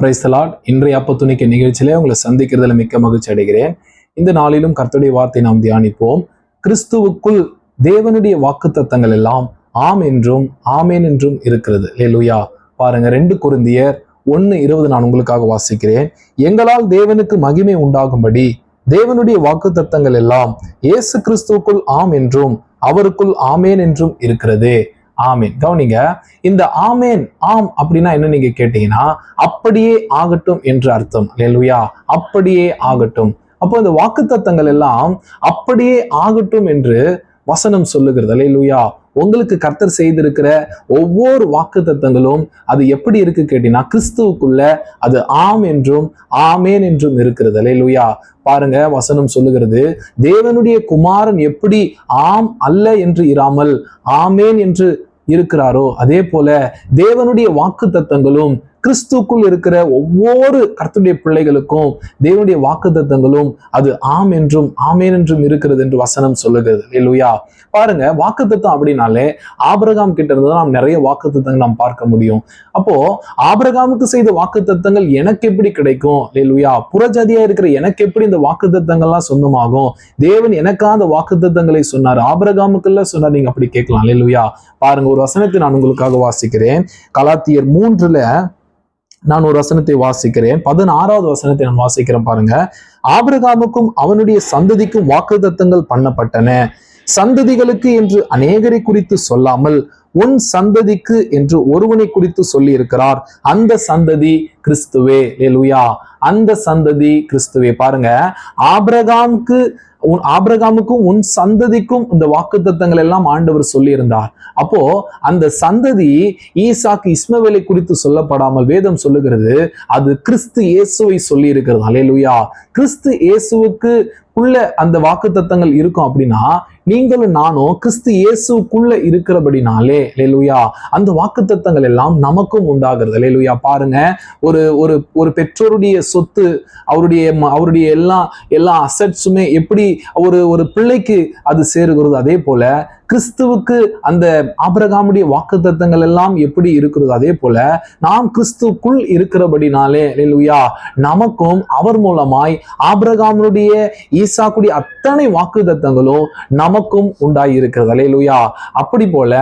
Praise the Lord இன்றைய அப்பத்துணிக்க நிகழ்ச்சியிலே உங்களை சந்திக்கிறதுல மிக்க மகிழ்ச்சி அடைகிறேன். இந்த நாளிலும் கர்த்தருடைய வார்த்தை நாம் தியானிப்போம். கிறிஸ்துவுக்குள் தேவனுடைய வாக்கு தத்தங்கள் எல்லாம் ஆம் என்றும் ஆமேன் என்றும் இருக்கிறது. லேலுயா பாருங்க ரெண்டு குருந்தியர் ஒன்னு இருபது நான் உங்களுக்காக வாசிக்கிறேன். எங்களால் தேவனுக்கு மகிமை உண்டாகும்படி தேவனுடைய வாக்கு தத்தங்கள் எல்லாம் இயேசு கிறிஸ்துவுக்குள் ஆம் என்றும் அவருக்குள் ஆமேன் என்றும் இருக்கிறது. ஆமேன். கவனிங்க இந்த ஆமேன் ஆம் அப்படின்னா என்ன நீங்க கேட்டீங்கன்னா அப்படியே ஆகட்டும் என்று அர்த்தம். லேலுயா அப்படியே ஆகட்டும். அப்போ இந்த வாக்குத்தத்தங்கள் எல்லாம் அப்படியே ஆகட்டும் என்று வசனம் சொல்லுகிறது. லேலுயா உங்களுக்கு கர்த்தர் செய்திருக்கிற ஒவ்வொரு வாக்கு தத்தங்களும் அது எப்படி இருக்கு கேட்டீங்கன்னா கிறிஸ்துவுக்குள்ள அது ஆம் என்றும் ஆமேன் என்றும் இருக்கிறது. லேலுயா பாருங்க வசனம் சொல்லுகிறது தேவனுடைய குமாரன் எப்படி ஆம் அல்ல என்று இராமல் ஆமேன் என்று இருக்கிறாரோ அதே போல தேவனுடைய வாக்கு தத்தங்களும் கிறிஸ்துக்குள் இருக்கிற ஒவ்வொரு கர்த்துடைய பிள்ளைகளுக்கும் தேவனுடைய வாக்கு தத்தங்களும் அது ஆம் என்றும் ஆமேன் என்றும் இருக்கிறது என்று வசனம் சொல்லுகிறது. இல்லையா பாருங்க வாக்கு தத்தம் அப்படின்னாலே ஆபிரகாம் கிட்ட இருந்து நாம் நிறைய வாக்கு தத்தங்கள் நாம் பார்க்க முடியும். அப்போ ஆபிரகாமுக்கு செய்த வாக்கு தத்தங்கள் எனக்கு எப்படி கிடைக்கும்? இல்லையா புறஜாதியா இருக்கிற எனக்கு எப்படி இந்த வாக்கு தத்தங்கள்லாம் சொந்தமாகும்? தேவன் எனக்காக அந்த வாக்கு தத்தங்களை சொன்னார். ஆபிரகாமுக்குள்ள சொன்னார். நீங்க அப்படி கேட்கலாம். இல்லையா பாருங்க ஒரு வசனத்தை நான் உங்களுக்காக வாசிக்கிறேன். கலாத்தியர் மூன்றுல நான் ஒரு வசனத்தை வாசிக்கிறேன். பதினாறாவது வசனத்தை நான் வாசிக்கிறேன் பாருங்க. ஆபிரகாமுக்கும் அவனுடைய சந்ததிக்கும் வாக்குத்தத்தங்கள் பண்ணப்பட்டன. சந்ததிகளுக்கு என்று அநேகரை குறித்து சொல்லாமல் உன் சந்ததிக்கு என்று ஒருவனை குறித்து சொல்லி இருக்கிறார் அந்த சந்ததி கிறிஸ்துவே. லேலுயா அந்த சந்ததி கிறிஸ்துவே. பாருங்க. ஆபிரகாம்க்கு உன் ஆபிரகாமுக்கும் உன் சந்ததிக்கும் இந்த வாக்குத்தத்தங்கள் எல்லாம் ஆண்டவர் சொல்லியிருந்தார். அப்போ அந்த சந்ததி ஈசாக்கு இஸ்மவேலை குறித்து சொல்லப்படாமல் வேதம் சொல்லுகிறது. அது கிறிஸ்து இயேசுவை சொல்லி இருக்கிறது அலையலுயா கிறிஸ்து இயேசுவுக்கு உள்ள அந்த வாக்குத்தத்தங்கள் இருக்கும் அப்படின்னா நீங்களும் நானும் கிறிஸ்து இயேசுக்குள்ள இருக்கிறபடினாலே லேலுயா அந்த வாக்குத்தத்தங்கள் எல்லாம் நமக்கும் உண்டாகிறது. லேலுயா பாருங்க ஒரு ஒரு ஒரு பெற்றோருடைய சொத்து அவருடைய அவருடைய எல்லா எல்லா அசட்ஸுமே எப்படி ஒரு ஒரு பிள்ளைக்கு அது சேருகிறது அதே போல கிறிஸ்துவுக்கு அந்த ஆபிரகாமுடைய வாக்குத்தத்தங்கள் எல்லாம் எப்படி இருக்கிறது அதே போல நாம் கிறிஸ்துக்குள் இருக்கிறபடினாலே லேலுயா நமக்கும் அவர் மூலமாய் ஆபரகாமனுடைய ஈசாக்குடைய அத்தனை வாக்குத்தத்தங்களும் நமக்கும் உண்டாயிருக்கிறது. அலையலுயா அப்படி போல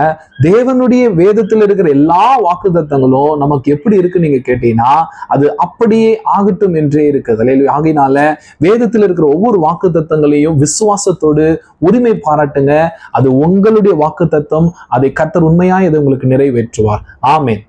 தேவனுடைய வேதத்தில் இருக்கிற எல்லா வாக்குத்தத்தங்களும் நமக்கு எப்படி இருக்கு நீங்க கேட்டீங்கன்னா அது அப்படியே ஆகட்டும் என்றே இருக்கிறது அலையலுயா ஆகினால வேதத்தில் இருக்கிற ஒவ்வொரு வாக்குத்தத்தங்களையும் விசுவாசத்தோடு உரிமை பாராட்டுங்க. அது உங்களுடைய வாக்குத்தத்தம். அதை கத்தர் உண்மையா இதை உங்களுக்கு நிறைவேற்றுவார். ஆமேன்.